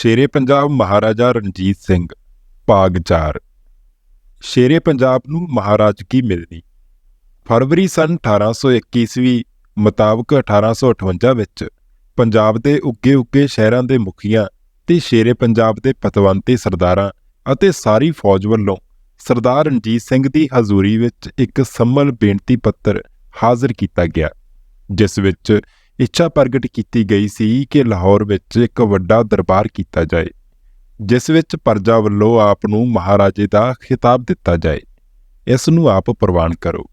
ਸ਼ੇਰੇ ਪੰਜਾਬ ਮਹਾਰਾਜਾ ਰਣਜੀਤ ਸਿੰਘ ਭਾਗ 4 ਸ਼ੇਰੇ ਪੰਜਾਬ ਨੂੰ ਮਹਾਰਾਜ ਕੀ ਮਿਲਣੀ? ਫਰਵਰੀ ਸਨ 1821 ਈਸਵੀ ਮੁਤਾਬਕ 1858 ਵਿੱਚ ਪੰਜਾਬ ਦੇ ਉੱਗੇ ਉੱਗੇ ਸ਼ਹਿਰਾਂ ਦੇ ਮੁਖੀਆਂ ਤੇ ਸ਼ੇਰੇ ਪੰਜਾਬ ਦੇ ਪਤਵੰਤੇ ਸਰਦਾਰਾਂ ਅਤੇ ਸਾਰੀ ਫੌਜ ਵੱਲੋਂ ਸਰਦਾਰ ਰਣਜੀਤ ਸਿੰਘ ਦੀ ਹਜ਼ੂਰੀ ਵਿੱਚ ਇੱਕ ਸੰਮਲ ਬੇਨਤੀ ਪੱਤਰ ਹਾਜ਼ਰ ਕੀਤਾ ਗਿਆ, ਜਿਸ ਵਿੱਚ ਇੱਛਾ ਪ੍ਰਗਟ ਕੀਤੀ ਗਈ ਸੀ ਕਿ ਲਾਹੌਰ ਵਿੱਚ ਇੱਕ ਵੱਡਾ ਦਰਬਾਰ ਕੀਤਾ ਜਾਏ, ਜਿਸ ਵਿੱਚ ਪਰਜਾ ਵੱਲੋਂ ਆਪ ਨੂੰ ਮਹਾਰਾਜੇ ਦਾ ਖਿਤਾਬ ਦਿੱਤਾ ਜਾਏ। ਇਸ ਨੂੰ ਆਪ ਪ੍ਰਵਾਨ ਕਰੋ।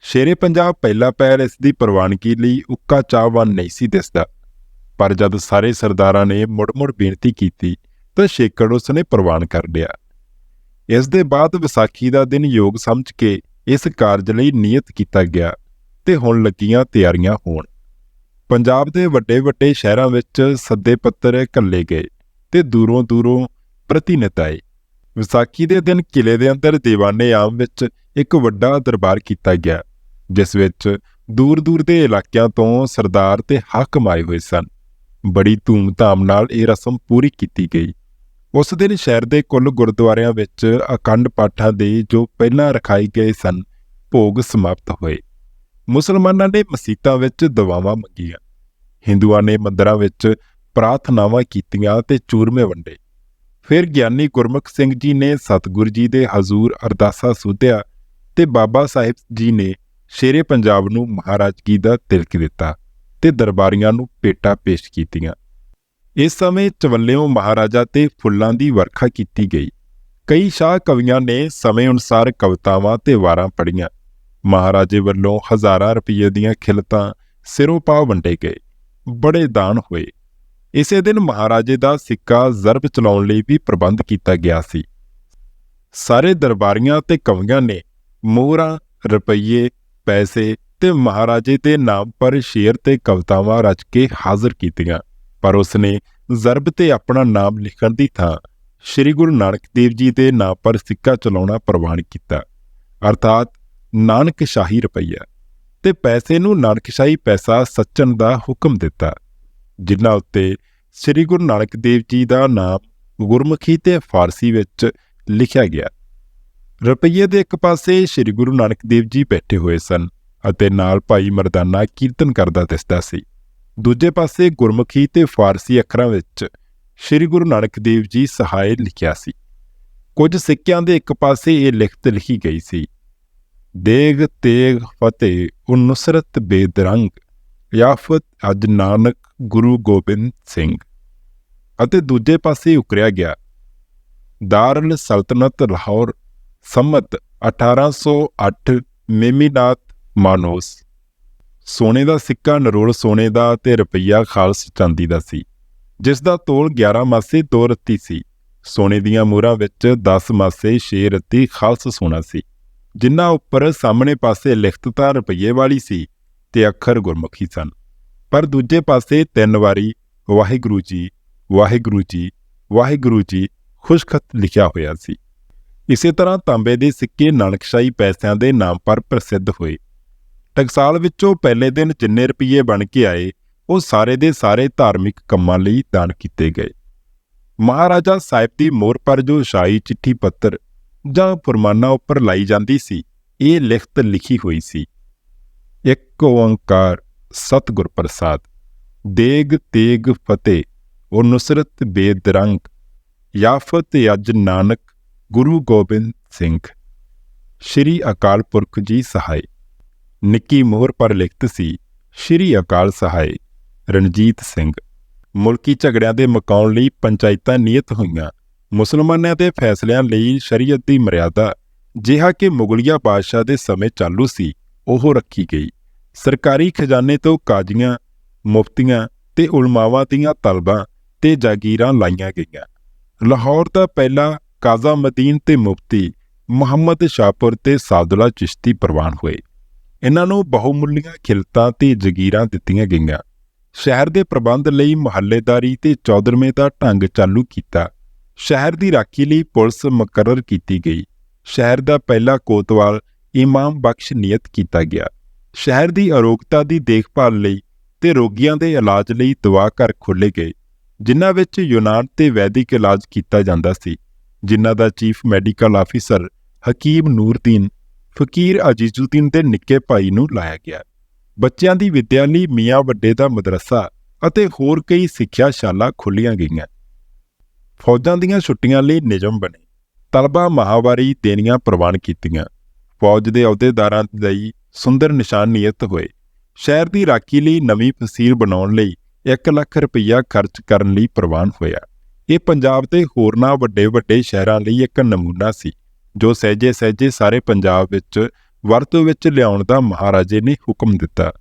ਸ਼ੇਰੇ ਪੰਜਾਬ ਪਹਿਲਾ ਪੈਰ ਇਸ ਦੀ ਪ੍ਰਵਾਨਗੀ ਲਈ ਉੱਕਾ ਚਾਹਵਾਨ ਨਹੀਂ ਸੀ ਦਿਸਦਾ, ਪਰ ਜਦ ਸਾਰੇ ਸਰਦਾਰਾਂ ਨੇ ਮੁੜ-ਮੁੜ ਬੇਨਤੀ ਕੀਤੀ, ਤਾਂ ਸ਼ੇਕੜ ਉਸ ਨੇ ਪ੍ਰਵਾਨ ਕਰ ਲਿਆ। ਇਸ ਦੇ ਬਾਅਦ ਵਿਸਾਖੀ ਦਾ ਦਿਨ ਯੋਗ ਸਮਝ ਕੇ ਇਸ ਕਾਰਜ ਲਈ ਨਿਯਤ ਕੀਤਾ ਗਿਆ ਤੇ ਹੁਣ ਲੱਗੀਆਂ ਤਿਆਰੀਆਂ ਹੋਣ। ਪੰਜਾਬ ਦੇ ਵੱਡੇ ਵੱਡੇ ਸ਼ਹਿਰਾਂ ਵਿੱਚ ਸੱਦੇ ਪੱਤਰ ਘੱਲੇ ਗਏ ਤੇ ਦੂਰੋਂ ਦੂਰੋਂ ਪ੍ਰਤੀਨਿਧ ਆਏ। ਵਿਸਾਖੀ ਦੇ ਦਿਨ ਕਿਲੇ ਦੇ ਅੰਦਰ ਦੀਵਾਨੇ ਆਮ ਵਿੱਚ ਇੱਕ ਵੱਡਾ ਦਰਬਾਰ ਕੀਤਾ ਗਿਆ, ਜਿਸ ਵਿੱਚ ਦੂਰ ਦੂਰ ਦੇ ਇਲਾਕਿਆਂ ਤੋਂ ਸਰਦਾਰ ਤੇ ਹਾਕਮ ਆਏ ਹੋਏ ਸਨ। ਬੜੀ ਧੂਮ-ਧਾਮ ਨਾਲ ਇਹ ਰਸਮ ਪੂਰੀ ਕੀਤੀ ਗਈ। ਉਸ ਦਿਨ ਸ਼ਹਿਰ ਦੇ ਕੁੱਲ ਗੁਰਦੁਆਰਿਆਂ ਵਿੱਚ ਅਖੰਡ ਪਾਠਾਂ ਦੇ ਜੋ ਪਹਿਲਾਂ ਰਖਾਏ ਗਏ ਸਨ, ਭੋਗ ਸਮਾਪਤ ਹੋਏ। ਮੁਸਲਮਾਨਾਂ ਨੇ ਮਸੀਤਾਂ ਵਿੱਚ ਦੁਆਵਾਂ ਮੰਗੀਆਂ। ਹਿੰਦੂਆਂ ਨੇ ਮੰਦਰਾਂ ਵਿੱਚ ਪ੍ਰਾਰਥਨਾਵਾਂ ਕੀਤੀਆਂ ਤੇ ਚੂਰਮੇ ਵੰਡੇ। ਫਿਰ ਗਿਆਨੀ ਗੁਰਮੁਖ ਸਿੰਘ ਜੀ ਨੇ ਸਤਿਗੁਰ ਜੀ ਦੇ ਹਜ਼ੂਰ ਅਰਦਾਸਾ ਸੁਧਿਆ ਤੇ ਬਾਬਾ ਸਾਹਿਬ ਜੀ ਨੇ ਸ਼ੇਰੇ ਪੰਜਾਬ ਨੂੰ ਮਹਾਰਾਜਗੀ ਦਾ ਤਿਲਕ ਦਿੱਤਾ ਤੇ ਦਰਬਾਰੀਆਂ ਨੂੰ ਪੇਟਾ ਪੇਸ਼ ਕੀਤੀਆਂ। ਇਸ ਸਮੇਂ ਚਵੱਲਿਓਂ ਮਹਾਰਾਜਾ ਤੇ ਫੁੱਲਾਂ ਦੀ ਵਰਖਾ ਕੀਤੀ ਗਈ। ਕਈ ਸ਼ਾਹ ਕਵੀਆਂ ਨੇ ਸਮੇਂ ਅਨੁਸਾਰ ਕਵਿਤਾਵਾਂ ਤੇ ਵਾਰਾਂ ਪੜ੍ਹੀਆਂ। ਮਹਾਰਾਜੇ ਵੱਲੋਂ ਹਜ਼ਾਰਾਂ ਰੁਪਏ ਦੀਆਂ ਖਿਲਤਾਂ ਸਿਰੋਂ ਪਾ ਵੰਡੇ ਗਏ, ਬੜੇ ਦਾਨ ਹੋਏ। ਇਸੇ ਦਿਨ ਮਹਾਰਾਜੇ ਦਾ ਸਿੱਕਾ ਜ਼ਰਬ ਚਲਾਉਣ ਲਈ ਵੀ ਪ੍ਰਬੰਧ ਕੀਤਾ ਗਿਆ ਸੀ। ਸਾਰੇ ਦਰਬਾਰੀਆਂ ਤੇ ਕਵੀਆਂ ਨੇ ਮੋਹਰਾਂ, ਰੁਪਈਏ, ਪੈਸੇ ਤੇ ਮਹਾਰਾਜੇ ਦੇ ਨਾਮ ਪਰ ਸ਼ੇਰ ਤੇ ਕਵਿਤਾਵਾਂ ਰਚ ਕੇ ਹਾਜ਼ਰ ਕੀਤੀਆਂ, ਪਰ ਉਸਨੇ ਜ਼ਰਬ ਤੇ ਆਪਣਾ ਨਾਮ ਲਿਖਣ ਦੀ ਥਾਂ ਸ੍ਰੀ ਗੁਰੂ ਨਾਨਕ ਦੇਵ ਜੀ ਦੇ ਨਾਮ ਪਰ ਸਿੱਕਾ ਚਲਾਉਣਾ ਪ੍ਰਵਾਨ ਕੀਤਾ। ਅਰਥਾਤ ਨਾਨਕਸ਼ਾਹੀ ਰੁਪਈਆ। ਤੇ ਪੈਸੇ ਨੂੰ ਨਾਨਕਸ਼ਾਹੀ ਪੈਸਾ ਸੱਚਣ ਦਾ ਹੁਕਮ ਦਿੱਤਾ, ਜਿਨ੍ਹਾਂ ਉੱਤੇ ਸ੍ਰੀ ਗੁਰੂ ਨਾਨਕ ਦੇਵ ਜੀ ਦਾ ਨਾਮ ਗੁਰਮੁਖੀ ਤੇ ਫਾਰਸੀ ਵਿੱਚ ਲਿਖਿਆ ਗਿਆ। ਰੁਪਈਏ ਦੇ ਇੱਕ ਪਾਸੇ ਸ੍ਰੀ ਗੁਰੂ ਨਾਨਕ ਦੇਵ ਜੀ ਬੈਠੇ ਹੋਏ ਸਨ ਅਤੇ ਨਾਲ ਭਾਈ ਮਰਦਾਨਾ ਕੀਰਤਨ ਕਰਦਾ ਦਿਸਦਾ ਸੀ। ਦੂਜੇ ਪਾਸੇ ਗੁਰਮੁਖੀ ਤੇ ਫਾਰਸੀ ਅੱਖਰਾਂ ਵਿੱਚ ਸ੍ਰੀ ਗੁਰੂ ਨਾਨਕ ਦੇਵ ਜੀ ਸਹਾਇ ਲਿਖਿਆ ਸੀ। ਕੁਝ ਸਿੱਕਿਆਂ ਦੇ ਇੱਕ ਪਾਸੇ ਇਹ ਲਿਖਤ ਲਿਖੀ ਗਈ ਸੀ ਦੇਗ ਤੇਗ ਫਤਿਹ ਉਹ ਨੁਸਰਤ ਬੇਦਰੰਗ ਯਾਫਤ ਅਜ ਨਾਨਕ ਗੁਰੂ ਗੋਬਿੰਦ ਸਿੰਘ। ਅਤੇ ਦੂਜੇ ਪਾਸੇ ਉਕਰਿਆ ਗਿਆ। ਦਾਰਲ ਸਲਤਨਤ ਲਾਹੌਰ, ਸੰਮਤ 1808 ਮੇਮੀਨਾਥ ਮਾਨੋਸ। ਸੋਨੇ ਦਾ ਸਿੱਕਾ ਨਰੋਲ ਸੋਨੇ ਦਾ ਤੇ ਰੁਪਈਆ ਖਾਲਸ ਚਾਂਦੀ ਦਾ ਸੀ। ਜਿਸ ਦਾ ਤੋਲ 11 ਮਾਸੇ 2 ਰੱਤੀ ਸੀ। ਸੋਨੇ ਦੀਆਂ ਮੋਹਰਾਂ ਵਿੱਚ 10 ਮਾਸੇ 6 ਰੱਤੀ ਖਾਲਸ ਸੋਨਾ ਸੀ। ਜਿਨ੍ਹਾਂ ਉੱਪਰ ਸਾਹਮਣੇ ਪਾਸੇ ਲਿਖਤ ਤਾਂ ਰੁਪਈਏ ਵਾਲੀ ਸੀ ਤੇ ਅੱਖਰ ਗੁਰਮੁਖੀ ਸਨ। ਪਰ ਦੂਜੇ ਪਾਸੇ ਤਿੰਨ ਵਾਰੀ ਵਾਹਿਗੁਰੂ ਜੀ ਵਾਹਿਗੁਰੂ ਜੀ ਵਾਹਿਗੁਰੂ ਜੀ ਖੁਸ਼ਖਤ ਲਿਖਿਆ ਹੋਇਆ ਸੀ। ਇਸੇ ਤਰ੍ਹਾਂ ਤਾਂਬੇ ਦੇ ਸਿੱਕੇ ਨਾਨਕਸ਼ਾਹੀ ਪੈਸਿਆਂ ਦੇ ਨਾਮ ਪਰ ਪ੍ਰਸਿੱਧ ਹੋਏ। ਟਕਸਾਲ ਵਿੱਚੋਂ ਪਹਿਲੇ ਦਿਨ ਜਿੰਨੇ ਰੁਪਏ ਬਣ ਕੇ ਆਏ, ਉਹ ਸਾਰੇ ਦੇ ਸਾਰੇ ਧਾਰਮਿਕ ਕੰਮਾਂ ਲਈ ਦਾਨ ਕੀਤੇ ਗਏ। ਮਹਾਰਾਜਾ ਸਾਹਿਬ ਦੀ ਮੋਹਰ ਪਰ ਜੋ ਸ਼ਾਹੀ ਚਿੱਠੀ ਪੱਤਰ ਜਾਂ ਫਰਮਾਨਾ ਉੱਪਰ ਲਾਈ ਜਾਂਦੀ ਸੀ, ਇਹ ਲਿਖਤ ਲਿਖੀ ਹੋਈ ਸੀ। ਇੱਕ ਓੰਕਾਰ ਸਤਿਗੁਰ ਪ੍ਰਸਾਦ ਦੇਗ ਤੇਗ ਫਤਿਹ ਉਹ ਨੁਸਰਤ ਬੇਦਰੰਗ, ਯਾਫਤ ਅਜ ਨਾਨਕ, ਗੁਰੂ ਗੋਬਿੰਦ ਸਿੰਘ। ਸ਼੍ਰੀ ਅਕਾਲ ਪੁਰਖ ਜੀ ਸਹਾਇ। ਨਿੱਕੀ ਮੋਹਰ ਪਰ ਲਿਖਤ ਸੀ, ਸ਼੍ਰੀ ਅਕਾਲ ਸਹਾਇ, ਰਣਜੀਤ ਸਿੰਘ। ਮੁਲਕੀ ਝਗੜਿਆਂ ਦੇ ਮਕਾਉਣ ਲਈ ਪੰਚਾਇਤਾਂ ਨਿਯਤ ਹੋਈਆਂ। ਮੁਸਲਮਾਨਾਂ ਦੇ ਫੈਸਲਿਆਂ ਲਈ ਸ਼ਰੀਅਤ ਦੀ ਮਰਿਆਦਾ, ਜਿਹਾ ਕਿ ਮੁਗਲਿਆ ਬਾਦਸ਼ਾਹ ਦੇ ਸਮੇਂ ਚਾਲੂ ਸੀ, ਉਹ ਰੱਖੀ ਗਈ। ਸਰਕਾਰੀ ਖਜ਼ਾਨੇ ਤੋਂ ਕਾਜ਼ੀਆਂ, ਮੁਫਤੀਆਂ ਤੇ ਉਲਮਾਵਾਂ ਦੀਆਂ ਤਲਬਾਂ ਤੇ ਜਾਗੀਰਾਂ ਲਾਈਆਂ ਗਈਆਂ। ਲਾਹੌਰ ਦਾ ਪਹਿਲਾ ਕਾਜ਼ਾ ਮਦੀਨ ਤੇ ਮੁਫਤੀ ਮੁਹੰਮਦ ਸ਼ਾਹਪੁਰ ਤੇ ਸਾਦੁਲਾ ਚਿਸ਼ਤੀ ਪ੍ਰਵਾਨ ਹੋਏ। ਇਹਨਾਂ ਨੂੰ ਬਹੁਮੁੱਲੀਆਂ ਖਿਲਤਾਂ ਤੇ ਜ਼ਗੀਰਾਂ ਦਿੱਤੀਆਂ ਗਈਆਂ। ਸ਼ਹਿਰ ਦੇ ਪ੍ਰਬੰਧ ਲਈ ਮੁਹੱਲੇਦਾਰੀ ਤੇ ਚੌਧਰਮੇ ਦਾ ਢੰਗ ਚਾਲੂ ਕੀਤਾ। ਸ਼ਹਿਰ ਦੀ ਰਾਖੀ ਲਈ ਪੁਲਿਸ ਮੁਕਰਰ ਕੀਤੀ ਗਈ। ਸ਼ਹਿਰ ਦਾ ਪਹਿਲਾ ਕੋਤਵਾਲ ਇਮਾਮ ਬਖਸ਼ ਨਿਯਤ ਕੀਤਾ ਗਿਆ। ਸ਼ਹਿਰ ਦੀ ਅਰੋਗਤਾ ਦੀ ਦੇਖਭਾਲ ਲਈ ਤੇ ਰੋਗੀਆਂ ਦੇ ਇਲਾਜ ਲਈ ਦਵਾ ਘਰ ਖੋਲ੍ਹੇ ਗਏ, ਜਿਨ੍ਹਾਂ ਵਿੱਚ ਯੂਨਾਨ ਤੇ ਵੈਦਿਕ ਇਲਾਜ ਕੀਤਾ ਜਾਂਦਾ ਸੀ, ਜਿਨ੍ਹਾਂ ਦਾ ਚੀਫ ਮੈਡੀਕਲ ਆਫੀਸਰ ਹਕੀਮ ਨੂਰਦੀਨ, ਫਕੀਰ ਅਜੀਜ਼ੁਦੀਨ ਦੇ ਨਿੱਕੇ ਭਾਈ ਨੂੰ ਲਾਇਆ ਗਿਆ। ਬੱਚਿਆਂ ਦੀ ਵਿੱਦਿਆ ਲਈ ਮੀਆਂ ਵੱਡੇ ਦਾ ਮਦਰਸਾ ਅਤੇ ਹੋਰ ਕਈ ਸਿੱਖਿਆਸ਼ਾਲਾ ਖੋਲ੍ਹੀਆਂ ਗਈਆਂ। ਫੌਜਾਂ ਦੀਆਂ ਛੁੱਟੀਆਂ ਲਈ ਨਿਯਮ ਬਣੇ। ਤਲਬਾ ਮਾਹਵਾਰੀ ਦੇਣੀਆਂ ਪ੍ਰਵਾਨ ਕੀਤੀਆਂ। ਫੌਜ ਦੇ ਅਹੁਦੇਦਾਰਾਂ ਲਈ ਸੁੰਦਰ ਨਿਸ਼ਾਨ ਨਿਯਤ ਹੋਏ। ਸ਼ਹਿਰ ਦੀ ਰਾਖੀ ਲਈ ਨਵੀਂ ਫਸੀਲ ਬਣਾਉਣ ਲਈ 1 ਲੱਖ ਰੁਪਈਆ ਖਰਚ ਕਰਨ ਲਈ ਪ੍ਰਵਾਨ ਹੋਇਆ। ਇਹ ਪੰਜਾਬ ਤੇ ਹੋਰਨਾਂ ਵੱਡੇ ਵੱਡੇ ਸ਼ਹਿਰਾਂ ਲਈ ਇੱਕ ਨਮੂਨਾ ਸੀ, ਜੋ ਸਹਿਜੇ ਸਹਿਜੇ ਸਾਰੇ ਪੰਜਾਬ ਵਿੱਚ ਵਰਤੋਂ ਵਿੱਚ ਲਿਆਉਣ ਦਾ ਮਹਾਰਾਜੇ ਨੇ ਹੁਕਮ ਦਿੱਤਾ।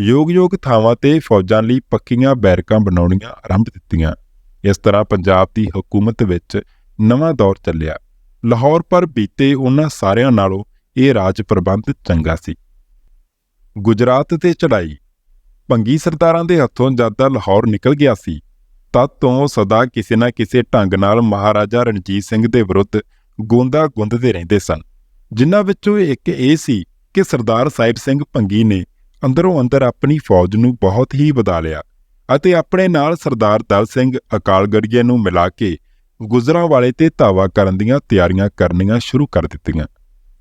ਯੋਗ-ਯੋਗ ਥਾਵਾਂ ਤੇ ਫੌਜਾਂ ਲਈ ਪੱਕੀਆਂ ਬੈਰਕਾਂ ਬਣਾਉਣੀਆਂ ਆਰੰਭ ਦਿੱਤੀਆਂ। ਇਸ ਤਰ੍ਹਾਂ ਪੰਜਾਬ ਦੀ ਹਕੂਮਤ ਵਿੱਚ ਨਵਾਂ ਦੌਰ ਚੱਲਿਆ। ਲਾਹੌਰ ਪਰ ਬੀਤੇ ਉਹਨਾਂ ਸਾਰਿਆਂ ਨਾਲੋਂ ਇਹ ਰਾਜ ਪ੍ਰਬੰਧ ਚੰਗਾ ਸੀ। ਗੁਜਰਾਤ ਤੇ ਚੜਾਈ ਭੰਗੀ ਸਰਦਾਰਾਂ ਦੇ ਹੱਥੋਂ ਜਦ ਦਾ ਲਾਹੌਰ ਨਿਕਲ ਗਿਆ ਸੀ, ਤਦ ਤੋਂ ਸਦਾ ਕਿਸੇ ਨਾ ਕਿਸੇ ਢੰਗ ਨਾਲ ਮਹਾਰਾਜਾ ਰਣਜੀਤ ਸਿੰਘ ਦੇ ਵਿਰੁੱਧ ਗੋਂਦਾ ਗੁੰਦਦੇ ਰਹਿੰਦੇ ਸਨ। ਜਿਨ੍ਹਾਂ ਵਿੱਚੋਂ ਇੱਕ ਇਹ ਸੀ ਕਿ ਸਰਦਾਰ ਸਾਹਿਬ ਸਿੰਘ ਭੰਗੀ ਨੇ ਅੰਦਰੋਂ ਅੰਦਰ ਆਪਣੀ ਫੌਜ ਨੂੰ ਬਹੁਤ ਹੀ ਵਧਾ ਲਿਆ। ਅਤੇ ਆਪਣੇ ਨਾਲ ਸਰਦਾਰ ਦਲ ਸਿੰਘ ਅਕਾਲਗੜੀਏ ਨੂੰ ਮਿਲਾ ਕੇ ਗੁਜਰਾਂ ਵਾਲੇ ਤੇ ਧਾਵਾ ਕਰਨ ਦੀਆਂ ਤਿਆਰੀਆਂ ਕਰਨੀਆਂ ਸ਼ੁਰੂ ਕਰ ਦਿੱਤੀਆਂ।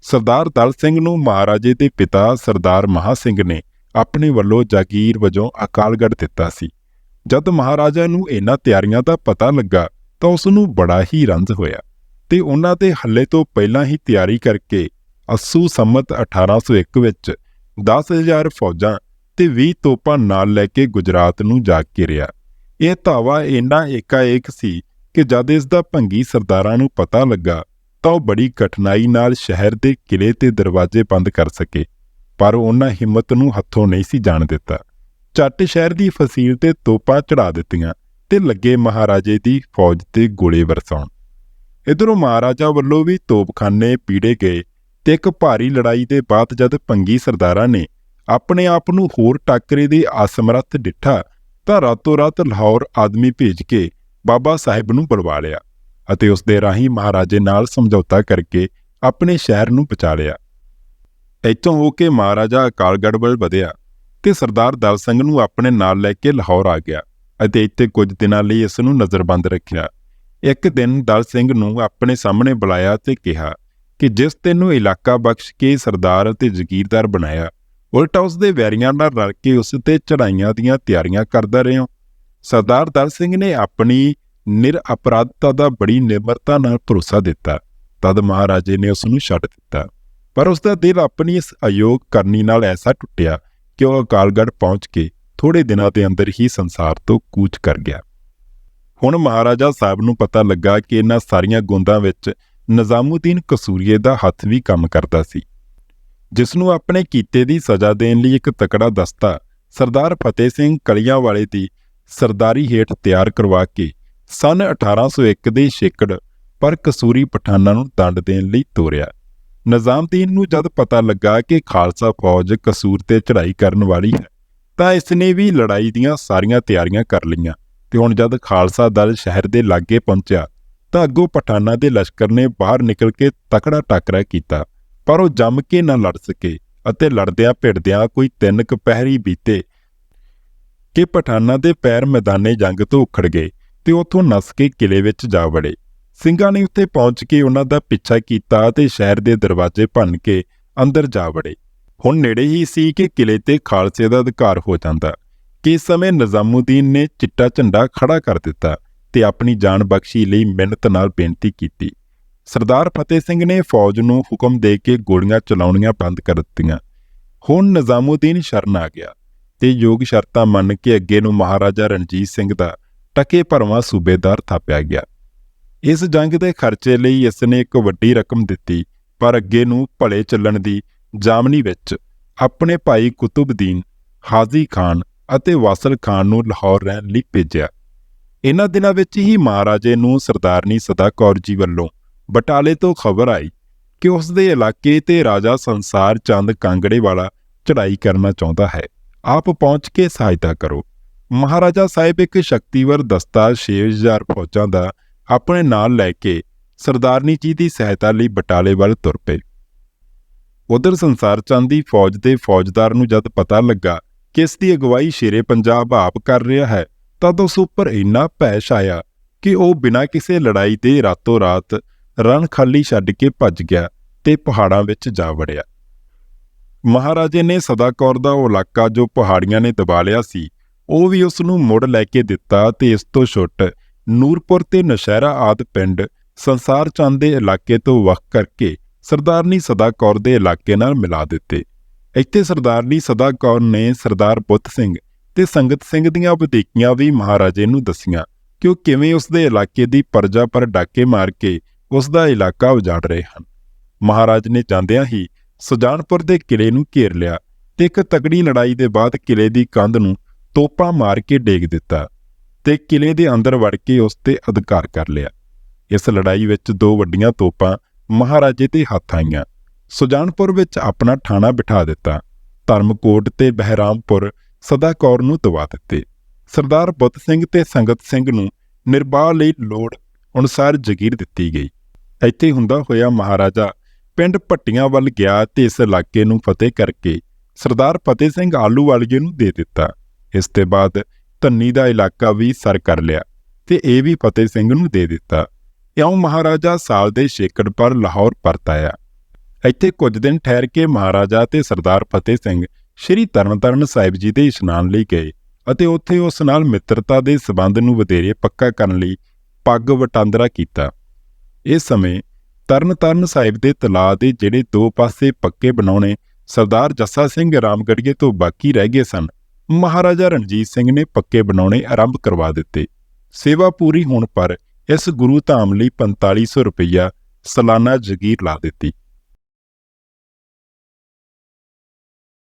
ਸਰਦਾਰ ਦਲ ਸਿੰਘ ਨੂੰ ਮਹਾਰਾਜੇ ਦੇ ਪਿਤਾ ਸਰਦਾਰ ਮਹਾ ਸਿੰਘ ਨੇ ਆਪਣੇ ਵੱਲੋਂ ਜਾਗੀਰ ਵਜੋਂ ਅਕਾਲਗੜ੍ਹ ਦਿੱਤਾ ਸੀ। ਜਦ ਮਹਾਰਾਜਾ ਨੂੰ ਇਹਨਾਂ ਤਿਆਰੀਆਂ ਦਾ ਪਤਾ ਲੱਗਾ ਤਾਂ ਉਸ ਨੂੰ ਬੜਾ ਹੀ ਰੰਜ ਹੋਇਆ ਤੇ ਉਹਨਾਂ ਦੇ ਹੱਲੇ ਤੋਂ ਪਹਿਲਾਂ ਹੀ ਤਿਆਰੀ ਕਰਕੇ ਅਸੂ ਸੰਮਤ 1801 ਵਿੱਚ 10000 ਫੌਜਾਂ ਤੇ 20 ਤੋਪਾਂ ਨਾਲ ਲੈ ਕੇ ਗੁਜਰਾਤ ਨੂੰ ਜਾ ਕੇ ਰਿਹਾ। ਇਹ ਧਾਵਾ ਇੰਨਾ ਏਕਾਏਕ ਸੀ ਕਿ ਜਦ ਇਸ ਦਾ ਭੰਗੀ ਸਰਦਾਰਾਂ ਨੂੰ ਪਤਾ ਲੱਗਾ, ਤਾਂ ਉਹ ਬੜੀ ਕਠਿਨਾਈ ਨਾਲ ਸ਼ਹਿਰ ਦੇ ਕਿਲੇ ਤੇ ਦਰਵਾਜ਼ੇ ਬੰਦ ਕਰ ਸਕੇ, ਪਰ ਉਹਨਾਂ ਹਿੰਮਤ ਨੂੰ ਹੱਥੋਂ ਨਹੀਂ ਸੀ ਜਾਣ ਦਿੱਤਾ। ਚੱਟ ਸ਼ਹਿਰ ਦੀ ਫਸੀਲ ਤੇ ਤੋਪਾਂ ਚੜਾ ਦਿੱਤੀਆਂ ਤੇ ਲੱਗੇ ਮਹਾਰਾਜੇ ਦੀ ਫੌਜ ਤੇ ਗੋਲੇ ਵਰਸਾਉਣ। ਇਧਰੋਂ ਮਹਾਰਾਜਾ ਵੱਲੋਂ ਵੀ ਤੋਪਖਾਨੇ ਪੀੜੇ ਗਏ ਤੇ ਇੱਕ ਭਾਰੀ ਲੜਾਈ ਦੇ ਬਾਅਦ ਜਦ ਭੰਗੀ ਸਰਦਾਰਾਂ ਨੇ ਆਪਣੇ ਆਪ ਨੂੰ ਹੋਰ ਟਾਕਰੇ ਦੇ ਅਸਮਰੱਥ ਡਿੱਠਾ ਤਾਂ ਰਾਤੋਂ ਰਾਤ ਲਾਹੌਰ ਆਦਮੀ ਭੇਜ ਕੇ ਬਾਬਾ ਸਾਹਿਬ ਨੂੰ ਬੁਲਵਾ ਲਿਆ ਅਤੇ ਉਸ ਦੇ ਰਾਹੀਂ ਮਹਾਰਾਜੇ ਨਾਲ ਸਮਝੌਤਾ ਕਰਕੇ ਆਪਣੇ ਸ਼ਹਿਰ ਨੂੰ ਬਚਾ ਲਿਆ। ਇੱਥੋਂ ਹੋ ਕੇ ਮਹਾਰਾਜਾ ਅਕਾਲਗੜ੍ਹ ਵੱਲ ਵਧਿਆ ਤੇ ਸਰਦਾਰ ਦਲ ਸਿੰਘ ਨੂੰ ਆਪਣੇ ਨਾਲ ਲੈ ਕੇ ਲਾਹੌਰ ਆ ਗਿਆ ਅਤੇ ਇੱਥੇ ਕੁਝ ਦਿਨਾਂ ਲਈ ਇਸ ਨੂੰ ਨਜ਼ਰਬੰਦ ਰੱਖਿਆ। ਇੱਕ ਦਿਨ ਦਲ ਸਿੰਘ ਨੂੰ ਆਪਣੇ ਸਾਹਮਣੇ ਬੁਲਾਇਆ ਤੇ ਕਿਹਾ ਕਿ ਜਿਸ ਤੈਨੂੰ ਇਲਾਕਾ ਬਖਸ਼ ਕੇ ਸਰਦਾਰ ਅਤੇ ਜ਼ਗੀਰਦਾਰ ਬਣਾਇਆ ਉਲਟਾ ਉਸ ਦੇ ਵੈਰੀਆਂ ਨਾਲ ਰਲ ਕੇ ਉਸ ਤੇ ਚੜਾਈਆਂ ਦੀਆਂ ਤਿਆਰੀਆਂ ਕਰਦਾ ਰਿਹਾ। ਸਰਦਾਰ ਦਲ ਸਿੰਘ ਨੇ ਆਪਣੀ ਨਿਰਅਪਰਾਧਤਾ ਦਾ ਬੜੀ ਨਿਮਰਤਾ ਨਾਲ ਭਰੋਸਾ ਦਿੱਤਾ। ਤਦ ਮਹਾਰਾਜੇ ਨੇ ਉਸ ਨੂੰ ਛੱਡ ਦਿੱਤਾ। ਪਰ ਉਸ ਦਾ ਦਿਲ ਆਪਣੀ ਇਸ ਅਯੋਗ ਕਰਨੀ ਨਾਲ ਐਸਾ ਟੁੱਟਿਆ ਕਿ ਉਹ ਅਕਾਲਗੜ੍ਹ ਪਹੁੰਚ ਕੇ ਥੋੜੇ ਦਿਨਾਂ ਦੇ ਅੰਦਰ ਹੀ ਸੰਸਾਰ ਤੋਂ ਕੂਚ ਕਰ ਗਿਆ। ਹੁਣ ਮਹਾਰਾਜਾ ਸਾਹਿਬ ਨੂੰ ਪਤਾ ਲੱਗਾ ਕਿ ਇਹਨਾਂ ਸਾਰੀਆਂ ਗੁੰਦਾਂ ਵਿੱਚ ਨਿਜ਼ਾਮੂਦੀਨ ਕਸੂਰੀਏ ਦਾ ਹੱਥ ਵੀ ਕੰਮ ਕਰਦਾ ਸੀ। ਜਿਸ ਨੂੰ ਆਪਣੇ ਕੀਤੇ ਦੀ ਸਜ਼ਾ ਦੇਣ ਲਈ ਇੱਕ ਤਕੜਾ ਦਸਤਾ ਸਰਦਾਰ ਫਤਿਹ ਸਿੰਘ ਕਲੀਆਂ ਵਾਲੇ ਦੀ ਸਰਦਾਰੀ ਹੇਠ ਤਿਆਰ ਕਰਵਾ ਕੇ ਸਨ 1801 ਦੇ ਛੇਕੜ ਪਰ ਕਸੂਰੀ ਪਠਾਨਾਂ ਨੂੰ ਦੰਡ ਦੇਣ ਲਈ ਤੋਰਿਆ। ਨਿਜ਼ਾਮਦੀਨ ਨੂੰ ਜਦ ਪਤਾ ਲੱਗਾ ਕਿ ਖਾਲਸਾ ਫੌਜ ਕਸੂਰ ਤੇ ਚੜ੍ਹਾਈ ਕਰਨ ਵਾਲੀ ਹੈ, ਤਾਂ ਇਸ ਨੇ ਵੀ ਲੜਾਈ ਦੀਆਂ ਸਾਰੀਆਂ ਤਿਆਰੀਆਂ ਕਰ ਲਈਆਂ ਤੇ ਹੁਣ ਜਦ ਖਾਲਸਾ ਦਲ ਸ਼ਹਿਰ ਦੇ ਲਾਗੇ ਪਹੁੰਚਿਆ, ਤਾਂ ਅੱਗੋਂ ਪਠਾਨਾਂ ਦੇ ਲਸ਼ਕਰ ਨੇ ਬਾਹਰ ਨਿਕਲ ਕੇ ਤਕੜਾ ਟਾਕਰਾ ਕੀਤਾ। ਪਰ ਉਹ ਜੰਮ ਕੇ ਨਾ ਲੜ ਸਕੇ ਅਤੇ ਲੜਦਿਆਂ ਭਿੜਦਿਆਂ ਕੋਈ ਤਿੰਨ ਕੁ ਬੀਤੇ ਕਿ ਪਠਾਨਾਂ ਦੇ ਪੈਰ ਮੈਦਾਨੇ ਜੰਗ ਤੋਂ ਉਖੜ ਗਏ ਤੇ ਉੱਥੋਂ ਨਸ ਕੇ ਕਿਲੇ ਵਿੱਚ ਜਾ ਵੜੇ। ਸਿੰਘਾਂ ਨੇ ਉੱਥੇ ਪਹੁੰਚ ਕੇ ਉਹਨਾਂ ਦਾ ਪਿੱਛਾ ਕੀਤਾ ਤੇ ਸ਼ਹਿਰ ਦੇ ਦਰਵਾਜ਼ੇ ਭੰਨ ਕੇ ਅੰਦਰ ਜਾ ਵੜੇ। ਹੁਣ ਨੇੜੇ ਹੀ ਸੀ ਕਿ ਕਿਲੇ ਤੇ ਖਾਲਸੇ ਦਾ ਅਧਿਕਾਰ ਹੋ ਜਾਂਦਾ। ਕਿ ਇਸ ਸਮੇਂ ਨਿਜ਼ਾਮੂਦੀਨ ਨੇ ਚਿੱਟਾ ਝੰਡਾ ਖੜਾ ਕਰ ਦਿੱਤਾ ਤੇ ਆਪਣੀ ਜਾਨ ਬਖਸ਼ੀ ਲਈ ਮਿਹਨਤ ਨਾਲ ਬੇਨਤੀ ਕੀਤੀ। ਸਰਦਾਰ ਫਤਿਹ ਸਿੰਘ ਨੇ ਫੌਜ ਨੂੰ ਹੁਕਮ ਦੇ ਕੇ ਗੋਲੀਆਂ ਚਲਾਉਣੀਆਂ ਬੰਦ ਕਰ ਦਿੱਤੀਆਂ। ਹੁਣ ਨਿਜ਼ਾਮੂਦੀਨ ਸ਼ਰਨ ਆ ਗਿਆ ਤੇ ਯੋਗ ਸ਼ਰਤਾਂ ਮੰਨ ਕੇ ਅੱਗੇ ਨੂੰ ਮਹਾਰਾਜਾ ਰਣਜੀਤ ਸਿੰਘ ਦਾ ਟਕੇ ਭਰਵਾਂ ਸੂਬੇਦਾਰ ਥਾਪਿਆ ਗਿਆ। ਇਸ ਜੰਗ ਦੇ ਖਰਚੇ ਲਈ ਇਸ ਨੇ ਇੱਕ ਵੱਡੀ ਰਕਮ ਦਿੱਤੀ, ਪਰ ਅੱਗੇ ਨੂੰ ਭਲੇ ਚੱਲਣ ਦੀ ਜਾਮਨੀ ਵਿੱਚ ਆਪਣੇ ਭਾਈ ਕੁਤਬਦੀਨ, ਹਾਜ਼ੀ ਖਾਨ ਅਤੇ ਵਾਸਲ ਖਾਨ ਨੂੰ ਲਾਹੌਰ ਰਹਿਣ ਲਈ ਭੇਜਿਆ। ਇਹਨਾਂ ਦਿਨਾਂ ਵਿੱਚ ਹੀ ਮਹਾਰਾਜੇ ਨੂੰ ਸਰਦਾਰਨੀ ਸਦਾ ਕੌਰ ਜੀ ਵੱਲੋਂ ਬਟਾਲੇ ਤੋਂ ਖਬਰ ਆਈ ਕਿ ਉਸ ਦੇ ਇਲਾਕੇ ਤੇ ਰਾਜਾ ਸੰਸਾਰ ਚੰਦ ਕਾਂਗੜੇ ਵਾਲਾ ਚੜ੍ਹਾਈ ਕਰਨਾ ਚਾਹੁੰਦਾ ਹੈ। ਆਪ ਪਹੁੰਚ ਕੇ ਸਹਾਇਤਾ ਕਰੋ। ਮਹਾਰਾਜਾ ਸਾਹਿਬ ਇੱਕ ਸ਼ਕਤੀਵਰ ਦਸਤਾ 6000 ਫੌਜਾਂ ਦਾ ਆਪਣੇ ਨਾਲ ਲੈ ਕੇ ਸਰਦਾਰਨੀ ਜੀ ਦੀ ਸਹਾਇਤਾ ਲਈ ਬਟਾਲੇ ਵੱਲ ਤੁਰ ਪਏ। ਉਧਰ ਸੰਸਾਰ ਚੰਦ ਦੀ ਫੌਜ ਦੇ ਫੌਜਦਾਰ ਨੂੰ ਜਦ ਪਤਾ ਲੱਗਾ ਕਿ ਇਸ ਦੀ ਅਗਵਾਈ ਸ਼ੇਰੇ ਪੰਜਾਬ ਆਪ ਕਰ ਰਿਹਾ ਹੈ, ਤਦ ਉਸ ਉੱਪਰ ਇੰਨਾ ਭੈਸ਼ ਆਇਆ ਕਿ ਉਹ ਬਿਨਾਂ ਕਿਸੇ ਲੜਾਈ ਦੇ ਰਾਤੋਂ ਰਾਤ ਰਣ ਖਾਲੀ ਛੱਡ ਕੇ ਭੱਜ ਗਿਆ ਤੇ ਪਹਾੜਾਂ ਵਿੱਚ ਜਾ ਵੜਿਆ। ਮਹਾਰਾਜੇ ਨੇ ਸਦਾ ਕੌਰ ਦਾ ਉਹ ਇਲਾਕਾ ਜੋ ਪਹਾੜੀਆਂ ਨੇ ਦਬਾ ਲਿਆ ਸੀ, ਉਹ ਵੀ ਉਸ ਨੂੰ ਮੁੜ ਲੈ ਕੇ ਦਿੱਤਾ ਤੇ ਇਸ ਤੋਂ ਛੁੱਟ ਨੂਰਪੁਰ ਤੇ ਨਸ਼ਹਿਰਾ ਆਦ ਪਿੰਡ ਸੰਸਾਰ ਚੰਦ ਦੇ ਇਲਾਕੇ ਤੋਂ ਵੱਖ ਕਰਕੇ ਸਰਦਾਰਨੀ ਸਦਾ ਕੌਰ ਦੇ ਇਲਾਕੇ ਨਾਲ ਮਿਲਾ ਦਿੱਤੇ। ਇੱਥੇ ਸਰਦਾਰਨੀ ਸਦਾ ਕੌਰ ਨੇ ਸਰਦਾਰ ਬੁੱਤ ਸਿੰਘ ਤੇ ਸੰਗਤ ਸਿੰਘ ਦੀਆਂ ਵਧੀਕੀਆਂ ਵੀ ਮਹਾਰਾਜੇ ਨੂੰ ਦੱਸੀਆਂ ਕਿ ਉਹ ਕਿਵੇਂ ਉਸ ਦੇ ਇਲਾਕੇ ਦੀ ਪਰਜਾ ਪਰ ਡਾਕੇ ਮਾਰ ਕੇ ਉਸ ਦਾ ਇਲਾਕਾ ਉਜਾੜ ਰਹੇ ਹਨ। ਮਹਾਰਾਜ ਨੇ ਜਾਂਦਿਆਂ ਹੀ ਸੁਜਾਨਪੁਰ ਦੇ ਕਿਲੇ ਨੂੰ ਘੇਰ ਲਿਆ ਤੇ ਇੱਕ ਤਕੜੀ ਲੜਾਈ ਦੇ ਬਾਅਦ ਕਿਲੇ ਦੀ ਕੰਧ ਨੂੰ ਤੋਪਾਂ ਮਾਰ ਕੇ ਡੇਗ ਦਿੱਤਾ ਤੇ ਕਿਲੇ ਦੇ ਅੰਦਰ ਵੜ ਕੇ ਉਸ ਤੇ ਅਧਿਕਾਰ ਕਰ ਲਿਆ। ਇਸ ਲੜਾਈ ਵਿੱਚ ਦੋ ਵੱਡੀਆਂ ਤੋਪਾਂ ਮਹਾਰਾਜੇ ਤੇ ਹੱਥ ਆਈਆਂ। ਸੁਜਾਨਪੁਰ ਵਿੱਚ ਆਪਣਾ ਥਾਣਾ ਬਿਠਾ ਦਿੱਤਾ। ਧਰਮਕੋਟ ਤੇ ਬਹਿਰਾਮਪੁਰ ਸਦਾ ਕੌਰ ਨੂੰ ਦਵਾ ਦਿੱਤੇ। ਸਰਦਾਰ ਬੁੱਤ ਸਿੰਘ ਤੇ ਸੰਗਤ ਸਿੰਘ ਨੂੰ ਨਿਰਬਾਹ ਲਈ ਲੋੜ ਅਨੁਸਾਰ ਜ਼ਗੀਰ ਦਿੱਤੀ ਗਈ। ਇੱਥੇ ਹੁੰਦਾ ਹੋਇਆ ਮਹਾਰਾਜਾ। ਪਿੰਡ ਭੱਟੀਆਂ ਵੱਲ ਗਿਆ ਤੇ ਇਸ ਇਲਾਕੇ ਨੂੰ ਫਤਿਹ ਕਰਕੇ ਸਰਦਾਰ ਫਤਿਹ ਸਿੰਘ ਆਲੂਵਾਲੀਏ ਨੂੰ ਦੇ ਦਿੱਤਾ। ਇਸ ਤੋਂ ਬਾਅਦ ਧੰਨੀ ਦਾ ਇਲਾਕਾ ਵੀ ਸਰ ਕਰ ਲਿਆ ਤੇ ਇਹ ਵੀ ਫਤਿਹ ਸਿੰਘ ਨੂੰ ਦੇ ਦਿੱਤਾ। ਇਉਂ ਮਹਾਰਾਜਾ ਸਾਲ ਦੇ ਛੇਕੜ ਪਰ ਲਾਹੌਰ ਪਰਤ ਆਇਆ। ਇੱਥੇ ਕੁਝ ਦਿਨ ਠਹਿਰ ਕੇ ਮਹਾਰਾਜਾ ਤੇ ਸਰਦਾਰ ਫਤਿਹ ਸਿੰਘ ਸ੍ਰੀ ਤਰਨਤਾਰਨ ਸਾਹਿਬ ਜੀ ਦੇ ਇਸ਼ਨਾਨ ਲਈ ਗਏ ਅਤੇ ਉੱਥੇ ਉਸ ਨਾਲ ਮਿੱਤਰਤਾ ਦੇ ਸਬੰਧ ਨੂੰ ਵਧੇਰੇ ਪੱਕਾ ਕਰਨ ਲਈ ਪੱਗ ਵਟਾਂਦਰਾ ਕੀਤਾ। ਇਸ ਸਮੇਂ ਤਰਨਤਾਰਨ ਸਾਹਿਬ ਦੇ ਤਲਾਅ ਦੇ ਜਿਹੜੇ ਦੋ ਪਾਸੇ ਪੱਕੇ ਬਣਾਉਣੇ ਸਰਦਾਰ ਜੱਸਾ ਸਿੰਘ ਰਾਮਗੜੀਏ ਤੋਂ ਬਾਕੀ ਰਹਿ ਗਏ ਸਨ, ਮਹਾਰਾਜਾ ਰਣਜੀਤ ਸਿੰਘ ਨੇ ਪੱਕੇ ਬਣਾਉਣੇ ਆਰੰਭ ਕਰਵਾ ਦਿੱਤੇ। ਸੇਵਾ ਪੂਰੀ ਹੋਣ ਪਰ ਇਸ ਗੁਰੂ ਧਾਮ ਲਈ 4500 ਰੁਪਈਆ ਸਾਲਾਨਾ ਜ਼ਗੀਰ ਲਾ ਦਿੱਤੀ।